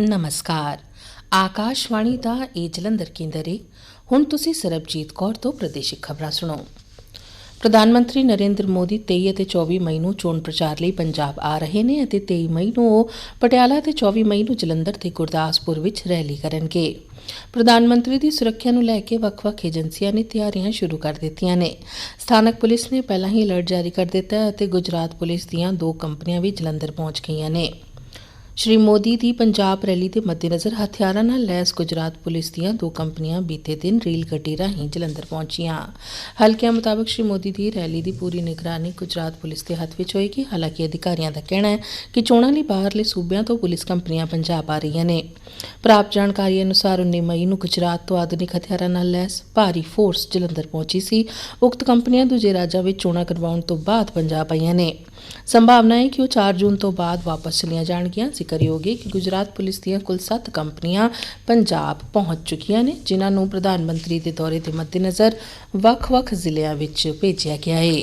ਨਮਸਕਾਰ ਆਕਾਸ਼ਵਾਣੀ ਦਾ ਇਹ ਜਲੰਧਰ ਕੇਂਦਰ ਹੈ ਹੁਣ ਤੁਸੀਂ ਸਰਬਜੀਤ ਕੌਰ ਤੋਂ ਪ੍ਰਦੇਸ਼ਿਕ ਖਬਰਾਂ ਸੁਣੋ ਪ੍ਰਧਾਨ ਮੰਤਰੀ ਨਰਿੰਦਰ ਮੋਦੀ 23 ਅਤੇ 24 ਮਈ ਨੂੰ ਚੋਣ ਪ੍ਰਚਾਰ ਲਈ ਪੰਜਾਬ ਆ ਰਹੇ ਨੇ ਅਤੇ 23 ਮਈ ਨੂੰ ਉਹ ਪਟਿਆਲਾ ਤੇ 24 ਮਈ ਨੂੰ ਜਲੰਧਰ ਤੇ ਗੁਰਦਾਸਪੁਰ ਵਿੱਚ ਰੈਲੀ ਕਰਨਗੇ ਪ੍ਰਧਾਨ ਮੰਤਰੀ ਦੀ ਸੁਰੱਖਿਆ ਨੂੰ ਲੈ ਕੇ ਵੱਖ-ਵੱਖ ਏਜੰਸੀਆਂ ਨੇ ਤਿਆਰੀਆਂ ਸ਼ੁਰੂ ਕਰ ਦਿੱਤੀਆਂ ਨੇ ਸਥਾਨਕ ਪੁਲਿਸ ਨੇ ਪਹਿਲਾਂ ਹੀ ਅਲਰਟ ਜਾਰੀ ਕਰ ਦਿੱਤਾ ਹੈ ਅਤੇ ਗੁਜਰਾਤ ਪੁਲਿਸ ਦੀਆਂ ਦੋ ਕੰਪਨੀਆਂ ਵੀ ਜਲੰਧਰ ਪਹੁੰਚ ਗਈਆਂ ਨੇ ਸ਼੍ਰੀ ਮੋਦੀ ਦੀ ਪੰਜਾਬ ਰੈਲੀ ਦੇ ਮੱਦੇਨਜ਼ਰ ਹਥਿਆਰਾਂ ਨਾਲ ਲੈਸ ਗੁਜਰਾਤ ਪੁਲਿਸ ਦੀਆਂ ਦੋ ਕੰਪਨੀਆਂ ਬੀਤੇ ਦਿਨ ਰੇਲ ਗੱਡੀ ਰਾਹੀਂ ਜਲੰਧਰ ਪਹੁੰਚੀਆਂ। ਹਲਕਿਆਂ ਮੁਤਾਬਕ ਸ਼੍ਰੀ ਮੋਦੀ ਦੀ ਰੈਲੀ ਦੀ ਪੂਰੀ ਨਿਗਰਾਨੀ ਗੁਜਰਾਤ ਪੁਲਿਸ ਦੇ ਹੱਥ ਵਿੱਚ ਹੋਏਗੀ। ਹਾਲਾਂਕਿ ਅਧਿਕਾਰੀਆਂ ਦਾ ਕਹਿਣਾ ਹੈ ਕਿ ਚੋਣਾਂ ਲਈ ਬਾਹਰਲੇ ਸੂਬਿਆਂ ਤੋਂ ਪੁਲਿਸ ਕੰਪਨੀਆਂ ਪੰਜਾਬ ਆ ਰਹੀਆਂ ਨੇ। ਪ੍ਰਾਪਤ ਜਾਣਕਾਰੀ ਅਨੁਸਾਰ 19 ਮਈ ਨੂੰ ਗੁਜਰਾਤ ਤੋਂ ਆਧੁਨਿਕ ਹਥਿਆਰਾਂ ਨਾਲ ਲੈਸ ਭਾਰੀ ਫੋਰਸ ਜਲੰਧਰ ਪਹੁੰਚੀ ਸੀ। ਉਕਤ ਕੰਪਨੀਆਂ ਦੂਜੇ ਰਾਜਾਂ ਵਿੱਚ ਚੋਣਾਂ ਕਰਵਾਉਣ ਤੋਂ ਬਾਅਦ ਪੰਜਾਬ ਆਈਆਂ ਨੇ। ਸੰਭਾਵਨਾ ਹੈ ਕਿ ਉਹ 4 ਜੂਨ ਤੋਂ ਬਾਅਦ ਵਾਪਸ ਚਲੀਆਂ ਜਾਣਗੀਆਂ। ਜ਼ਿਕਰਯੋਗ ਹੈ ਕਿ ਗੁਜਰਾਤ ਪੁਲਿਸ ਦੀਆਂ ਕੁੱਲ 7 ਕੰਪਨੀਆਂ ਪੰਜਾਬ ਪਹੁੰਚ ਚੁੱਕੀਆਂ ਨੇ, ਜਿਨ੍ਹਾਂ ਨੂੰ ਪ੍ਰਧਾਨ ਮੰਤਰੀ ਦੇ ਦੌਰੇ ਦੇ ਮੱਦੇਨਜ਼ਰ ਵੱਖ-ਵੱਖ ਜ਼ਿਲ੍ਹਿਆਂ ਵਿੱਚ ਭੇਜਿਆ ਗਿਆ ਹੈ।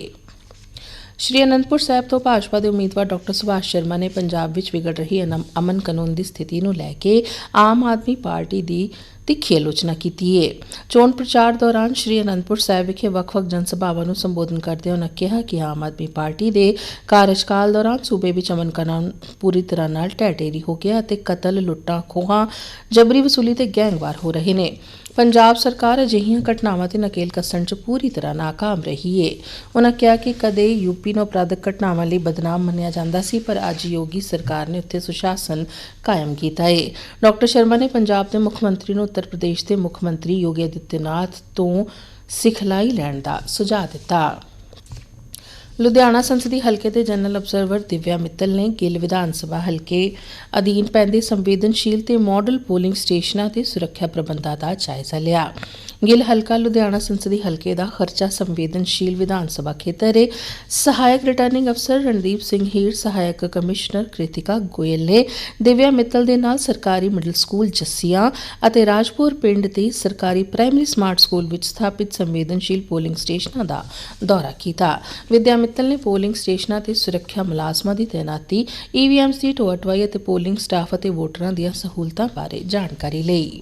ਸ਼੍ਰੀ ਅਨੰਦਪੁਰ ਸਾਹਿਬ ਤੋਂ ਭਾਜਪਾ ਦੇ ਉਮੀਦਵਾਰ ਡਾਕਟਰ ਸੁਭਾਸ਼ ਸ਼ਰਮਾ ਨੇ ਪੰਜਾਬ ਵਿੱਚ ਵਿਗੜ ਰਹੀ ਅਮਨ ਕਾਨੂੰਨ ਦੀ ਸਥਿਤੀ ਨੂੰ ਲੈ ਕੇ ਆਮ ਆਦਮੀ ਪਾਰਟੀ ਦੀ ਤਿੱਖੀ ਆਲੋਚਨਾ ਕੀਤੀ ਹੈ ਚੋਣ ਪ੍ਰਚਾਰ ਦੌਰਾਨ ਸ਼੍ਰੀ ਅਨੰਦਪੁਰ ਸਾਹਿਬ ਵਿਖੇ ਵੱਖ-ਵੱਖ ਜਨਸਭਾਵਾਂ ਨੂੰ ਸੰਬੋਧਨ ਕਰਦਿਆਂ ਉਨ੍ਹਾਂ ਕਿਹਾ ਕਿ ਆਮ ਆਦਮੀ ਪਾਰਟੀ ਦੇ ਕਾਰਜਕਾਲ ਦੌਰਾਨ ਸੂਬੇ ਵਿੱਚ ਅਮਨ ਕਾਨੂੰਨ ਪੂਰੀ ਤਰ੍ਹਾਂ ਨਾਲ ਢਹਿ ਹੋ ਗਿਆ ਅਤੇ ਕਤਲ, ਲੁੱਟਾਂ, ਖੋਹਾਂ ਜਬਰੀ ਵਸੂਲੀ ਤੇ ਗੈਂਗਵਾਰ ਹੋ ਰਹੇ ਨੇ। ਪੰਜਾਬ ਸਰਕਾਰ ਅਜਿਹੀਆਂ ਘਟਨਾਵਾਂ ਤੇ ਨਕੇਲ ਕੱਸਣ 'ਚ ਪੂਰੀ ਤਰ੍ਹਾਂ ਨਾਕਾਮ ਰਹੀ ਏ। ਉਨ੍ਹਾਂ ਕਿਹਾ ਕਿ ਕਦੇ ਯੂਪੀ ਨੂੰ ਅਪਰਾਧਿਕ ਘਟਨਾਵਾਂ ਲਈ ਬਦਨਾਮ ਮੰਨਿਆ ਜਾਂਦਾ ਸੀ, ਪਰ ਅੱਜ ਯੋਗੀ ਸਰਕਾਰ ਨੇ ਉੱਥੇ ਸੁਸ਼ਾਸਨ ਕਾਇਮ ਕੀਤਾ ਏ। ਡਾਕਟਰ ਸ਼ਰਮਾ ਨੇ ਪੰਜਾਬ ਦੇ ਮੁੱਖ ਮੰਤਰੀ ਨੂੰ ਉੱਤਰ ਪ੍ਰਦੇਸ਼ ਦੇ ਮੁੱਖ ਮੰਤਰੀ ਯੋਗੀ ਆਦਿੱਤਿਆਨਾਥ ਤੋਂ ਸਿਖਲਾਈ ਲੈਣ ਦਾ ਸੁਝਾਅ ਦਿੱਤਾ। ਲੁਧਿਆਣਾ ਸੰਸਦੀ ਹਲਕੇ ਦੇ ਜਨਰਲ ਅਬਜ਼ਰਵਰ ਦਿਵਿਆ ਮਿੱਤਲ ਨੇ ਗਿੱਲ ਵਿਧਾਨ ਸਭਾ ਹਲਕੇ ਅਧੀਨ ਪੈਂਦੇ ਸੰਵੇਦਨਸ਼ੀਲ ਤੇ ਮਾਡਲ ਪੋਲਿੰਗ ਸਟੇਸ਼ਨਾਂ ਤੇ ਸੁਰੱਖਿਆ ਪ੍ਰਬੰਧਾਂ ਦਾ ਜਾਇਜ਼ਾ ਲਿਆ। ਗਿੱਲ ਹਲਕਾ ਲੁਧਿਆਣਾ ਸੰਸਦੀ ਹਲਕੇ ਦਾ ਖਰਚਾ ਸੰਵੇਦਨਸ਼ੀਲ ਵਿਧਾਨ ਸਭਾ ਖੇਤਰ ਹੈ ਸਹਾਇਕ ਰਿਟਰਨਿੰਗ ਅਫਸਰ ਰਣਦੀਪ ਸਿੰਘ ਹੀਰ, ਸਹਾਇਕ ਕਮਿਸ਼ਨਰ ਕ੍ਰਿਤਿਕਾ ਗੋਇਲ ਨੇ ਦਿਵਿਆ ਮਿੱਤਲ ਦੇ ਨਾਲ ਸਰਕਾਰੀ ਮਿਡਲ ਸਕੂਲ ਜੱਸੀਆਂ ਅਤੇ ਰਾਜਪੁਰ ਪਿੰਡ ਦੇ ਸਰਕਾਰੀ ਪ੍ਰਾਇਮਰੀ ਸਮਾਰਟ ਸਕੂਲ ਵਿੱਚ ਸਥਾਪਿਤ ਸੰਵੇਦਨਸ਼ੀਲ ਪੋਲਿੰਗ ਸਟੇਸ਼ਨਾਂ ਦਾ ਦੌਰਾ ਕੀਤਾ। ਵਿਦਿਆ ਮਿੱਤਲ ਨੇ ਪੋਲਿੰਗ ਸਟੇਸ਼ਨਾਂ ਤੇ ਸੁਰੱਖਿਆ ਮੁਲਾਜ਼ਮਾਂ ਦੀ ਤਾਇਨਾਤੀ ਈਵੀਐਮ ਦੀ ਢੋਆ-ਢੁਆਈ ਅਤੇ ਪੋਲਿੰਗ ਸਟਾਫ ਅਤੇ ਵੋਟਰਾਂ ਦੀਆਂ ਸਹੂਲਤਾਂ ਬਾਰੇ ਜਾਣਕਾਰੀ ਲਈ।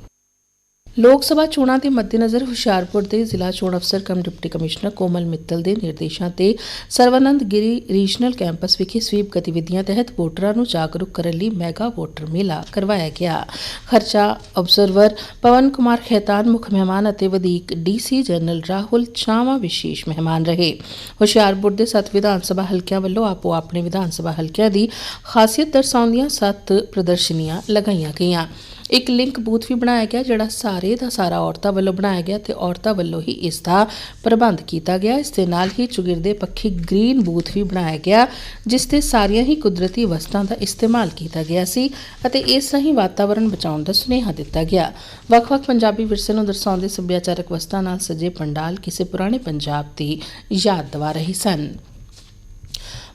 ਲੋਕ ਸਭਾ ਚੋਣਾਂ ਦੇ ਮੱਦੇਨਜ਼ਰ ਹੁਸ਼ਿਆਰਪੁਰ ਦੇ ਜ਼ਿਲ੍ਹਾ ਚੋਣ ਅਫਸਰ cum deputy commissioner Komal Mittal ਦੇ ਨਿਰਦੇਸ਼ਾਂ ਤੇ ਸਰਵਨੰਦ ਗਿਰੀ ਰੀਜਨਲ ਕੈਂਪਸ ਵਿਖੇ ਸਵੀਪ ਗਤੀਵਿਧੀਆਂ ਤਹਿਤ ਵੋਟਰਾਂ ਨੂੰ ਜਾਗਰੂਕ ਕਰਨ ਲਈ ਮੈਗਾ ਵੋਟਰ ਮੇਲਾ ਕਰਵਾਇਆ ਗਿਆ। ਖਰਚਾ ਅਬਜ਼ਰਵਰ ਪਵਨ ਕੁਮਾਰ ਖੇਤਾਨ, ਮੁੱਖ ਮਹਿਮਾਨ ਅਤੇ ਵਧੇਕ ਡੀਸੀ ਜਨਰਲ ਰਾਹੁਲ ਚਾਵਾ ਵਿਸ਼ੇਸ਼ ਮਹਿਮਾਨ ਰਹੇ। ਹੁਸ਼ਿਆਰਪੁਰ ਦੇ ਸੱਤ ਵਿਧਾਨ ਸਭਾ ਹਲਕਿਆਂ ਵੱਲੋਂ ਆਪੋ ਆਪਣੇ ਵਿਧਾਨ ਸਭਾ ਹਲਕਿਆਂ ਦੀ ਖਾਸੀਅਤ ਦਰਸਾਉਂਦੀਆਂ ਸੱਤ ਪ੍ਰਦਰਸ਼ਨੀਆਂ ਲਗਾਈਆਂ ਗਈਆਂ। ਇੱਕ ਲਿੰਕ ਬੂਥ ਵੀ ਬਣਾਇਆ ਗਿਆ ਜਿਹੜਾ ਸਾਰੇ ਦਾ ਸਾਰਾ ਔਰਤਾਂ ਵੱਲੋਂ ਬਣਾਇਆ ਗਿਆ ਤੇ ਔਰਤਾਂ ਵੱਲੋਂ ਹੀ ਇਸ ਦਾ ਪ੍ਰਬੰਧ ਕੀਤਾ ਗਿਆ। ਇਸ ਦੇ ਨਾਲ ਹੀ ਚੁਗਿਰਦੇ ਪੱਖੀ ਗ੍ਰੀਨ ਬੂਥ ਵੀ ਬਣਾਇਆ ਗਿਆ, ਜਿਸ ਤੇ ਸਾਰੀਆਂ ਹੀ ਕੁਦਰਤੀ ਵਸਤਾਂ ਦਾ ਇਸਤੇਮਾਲ ਕੀਤਾ ਗਿਆ ਸੀ ਅਤੇ ਇਸ ਰਾਹੀਂ ਵਾਤਾਵਰਣ ਬਚਾਉਣ ਦਾ ਸੁਨੇਹਾ ਦਿੱਤਾ ਗਿਆ। ਵੱਖ-ਵੱਖ ਪੰਜਾਬੀ ਵਿਰਸੇ ਨੂੰ ਦਰਸਾਉਂਦੇ ਸੱਭਿਆਚਾਰਕ ਵਸਤਾਂ ਨਾਲ ਸਜੇ ਪੰਡਾਲ ਕਿਸੇ ਪੁਰਾਣੇ ਪੰਜਾਬ ਦੀ ਯਾਦ ਦਿਵਾ ਰਹੇ ਸਨ।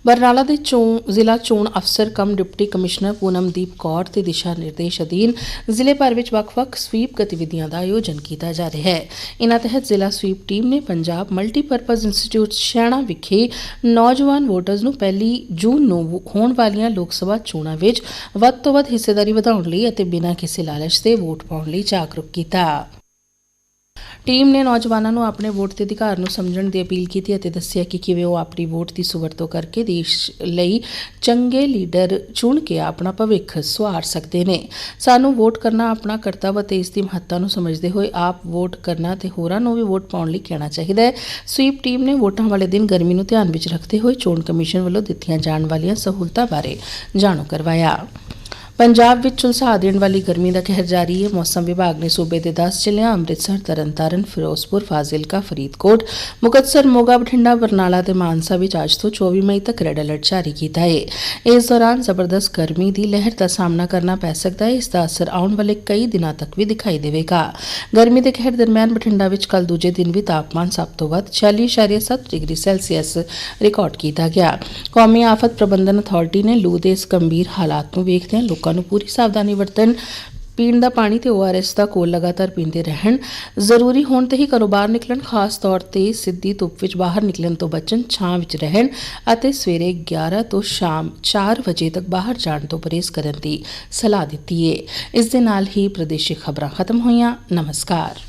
ਬਰਨਾਲਾ ਦੇ ਚੋਣ, ਜ਼ਿਲ੍ਹਾ ਚੋਣ ਅਫਸਰ cum deputy commissioner Poonamdeep Kaur ਦੇ ਦਿਸ਼ਾ ਨਿਰਦੇਸ਼ ਅਧੀਨ ਜ਼ਿਲ੍ਹੇ ਭਰ ਵਿੱਚ ਵੱਖ-ਵੱਖ ਸਵੀਪ ਗਤੀਵਿਧੀਆਂ ਦਾ ਆਯੋਜਨ ਕੀਤਾ ਜਾ ਰਿਹਾ ਹੈ। ਇਨ੍ਹਾਂ ਤਹਿਤ ਜ਼ਿਲ੍ਹਾ ਸਵੀਪ ਟੀਮ ਨੇ ਪੰਜਾਬ ਮਲਟੀਪਰਪਜ਼ ਇੰਸਟੀਚਿਊਟ ਸ਼ੈਣਾ ਵਿਖੇ ਨੌਜਵਾਨ ਵੋਟਰਸ ਨੂੰ ਪਹਿਲੀ ਜੂਨ ਨੂੰ ਹੋਣ ਵਾਲੀਆਂ ਲੋਕ ਸਭਾ ਚੋਣਾਂ ਵਿੱਚ ਵੱਧ ਤੋਂ ਵੱਧ ਹਿੱਸੇਦਾਰੀ ਵਧਾਉਣ ਲਈ ਅਤੇ ਬਿਨਾਂ ਕਿਸੇ ਲਾਲਚ ਦੇ ਵੋਟ ਪਾਉਣ ਲਈ ਜਾਗਰੂਕ ਕੀਤਾ। ਟੀਮ ਨੇ ਨੌਜਵਾਨਾਂ ਨੂੰ ਆਪਣੇ ਵੋਟ ਦੇ ਅਧਿਕਾਰ ਨੂੰ ਸਮਝਣ ਦੀ ਅਪੀਲ ਕੀਤੀ ਅਤੇ ਦੱਸਿਆ ਕਿ ਕਿਵੇਂ ਉਹ ਆਪਣੀ ਵੋਟ ਦੀ ਸੁਵਰਤੋਂ ਕਰਕੇ ਦੇਸ਼ ਲਈ ਚੰਗੇ ਲੀਡਰ ਚੁਣ ਕੇ ਆਪਣਾ ਭਵਿੱਖ ਸਵਾਰ ਸਕਦੇ ਨੇ। ਸਾਨੂੰ ਵੋਟ ਕਰਨਾ ਆਪਣਾ ਕਰਤੱਵ ਅਤੇ ਇਸ ਦੀ ਮਹੱਤਤਾ ਨੂੰ ਸਮਝਦੇ ਹੋਏ ਆਪ ਵੋਟ ਕਰਨਾ ਤੇ ਹੋਰਾਂ ਨੂੰ ਵੀ ਵੋਟ ਪਾਉਣ ਲਈ ਕਹਿਣਾ ਚਾਹੀਦਾ ਹੈ। ਸਵੀਪ ਟੀਮ ਨੇ ਵੋਟਾਂ ਵਾਲੇ ਦਿਨ ਗਰਮੀ ਨੂੰ ਧਿਆਨ ਵਿੱਚ ਰੱਖਦੇ ਹੋਏ ਚੋਣ ਕਮਿਸ਼ਨ ਵੱਲੋਂ ਦਿੱਤੀਆਂ ਜਾਣ ਵਾਲੀਆਂ ਸਹੂਲਤਾਂ ਬਾਰੇ ਜਾਣੂ ਕਰਵਾਇਆ। ਪੰਜਾਬ ਵਿੱਚ ਝੁਲਸਾ ਦੇਣ ਵਾਲੀ ਗਰਮੀ ਦਾ ਕਹਿਰ ਜਾਰੀ ਹੈ। ਮੌਸਮ ਵਿਭਾਗ ਨੇ ਸੂਬੇ ਦੇ 10 ਜ਼ਿਲ੍ਹਿਆਂ, ਅੰਮ੍ਰਿਤਸਰ, ਤਰਨਤਾਰਨ, ਫਿਰੋਜ਼ਪੁਰ, ਫਾਜ਼ਿਲਕਾ, ਫਰੀਦਕੋਟ, ਮੁਕਤਸਰ, ਮੋਗਾ, ਬਠਿੰਡਾ, ਬਰਨਾਲਾ ਤੇ ਮਾਨਸਾ ਵਿੱਚ ਅੱਜ ਤੋਂ 24 ਮਈ ਤੱਕ ਰੈੱਡ ਅਲਰਟ ਜਾਰੀ ਕੀਤਾ ਹੈ। ਇਸ ਦੌਰਾਨ ਜ਼ਬਰਦਸਤ ਗਰਮੀ ਦੀ ਲਹਿਰ ਦਾ ਸਾਹਮਣਾ ਕਰਨਾ ਪੈ ਸਕਦਾ ਹੈ। ਇਸ ਦਾ ਅਸਰ ਆਉਣ ਵਾਲੇ ਕਈ ਦਿਨਾਂ ਤੱਕ ਵੀ ਦਿਖਾਈ ਦੇਵੇਗਾ। ਗਰਮੀ ਦੇ ਕਹਿਰ ਦਰਮਿਆਨ ਬਠਿੰਡਾ ਵਿੱਚ ਕੱਲ ਦੂਜੇ ਦਿਨ ਵੀ ਤਾਪਮਾਨ ਸਭ ਤੋਂ ਵੱਧ 46.7 ਡਿਗਰੀ ਸੈਲਸੀਅਸ ਰਿਕਾਰਡ ਕੀਤਾ ਗਿਆ। ਕੌਮੀ ਆਫਤ ਪ੍ਰਬੰਧਨ ਅਥਾਰਟੀ ਨੇ ਲੂ ਦੇ ਇਸ ਗੰਭੀਰ ਹਾਲਾਤ ਨੂੰ ਵੇਖਦਿਆਂ ਲੋਕਾਂ ਨੂੰ ਪੂਰੀ ਸਾਵਧਾਨੀ ਵਰਤਣ, ਪੀਣ ਦਾ ਪਾਣੀ ਤੇ ORS ਦਾ ਕੋਲ ਲਗਾਤਾਰ ਪੀਂਦੇ ਰਹਿਣ। ਜ਼ਰੂਰੀ ਹੋਣ ਤੇ ਹੀ ਘਰੋਂ ਬਾਹਰ ਨਿਕਲਣ, ਖਾਸ ਤੌਰ ਤੇ ਸਿੱਧੀ ਧੁੱਪ ਵਿੱਚ ਬਾਹਰ ਨਿਕਲਣ ਤੋਂ ਬਚਣ, ਛਾਂ ਵਿੱਚ ਰਹਿਣ ਅਤੇ ਸਵੇਰੇ 11 ਤੋਂ ਸ਼ਾਮ 4 ਵਜੇ ਤੱਕ ਬਾਹਰ ਜਾਣ ਤੋਂ ਪਰਹੇਜ਼ ਕਰਨ ਦੀ ਸਲਾਹ ਦਿੱਤੀ ਹੈ ਇਸ ਦੇ ਨਾਲ ਹੀ ਪ੍ਰਦੇਸ਼ਿਕ ਖਬਰਾਂ ਖਤਮ ਹੋਈਆਂ। ਨਮਸਕਾਰ।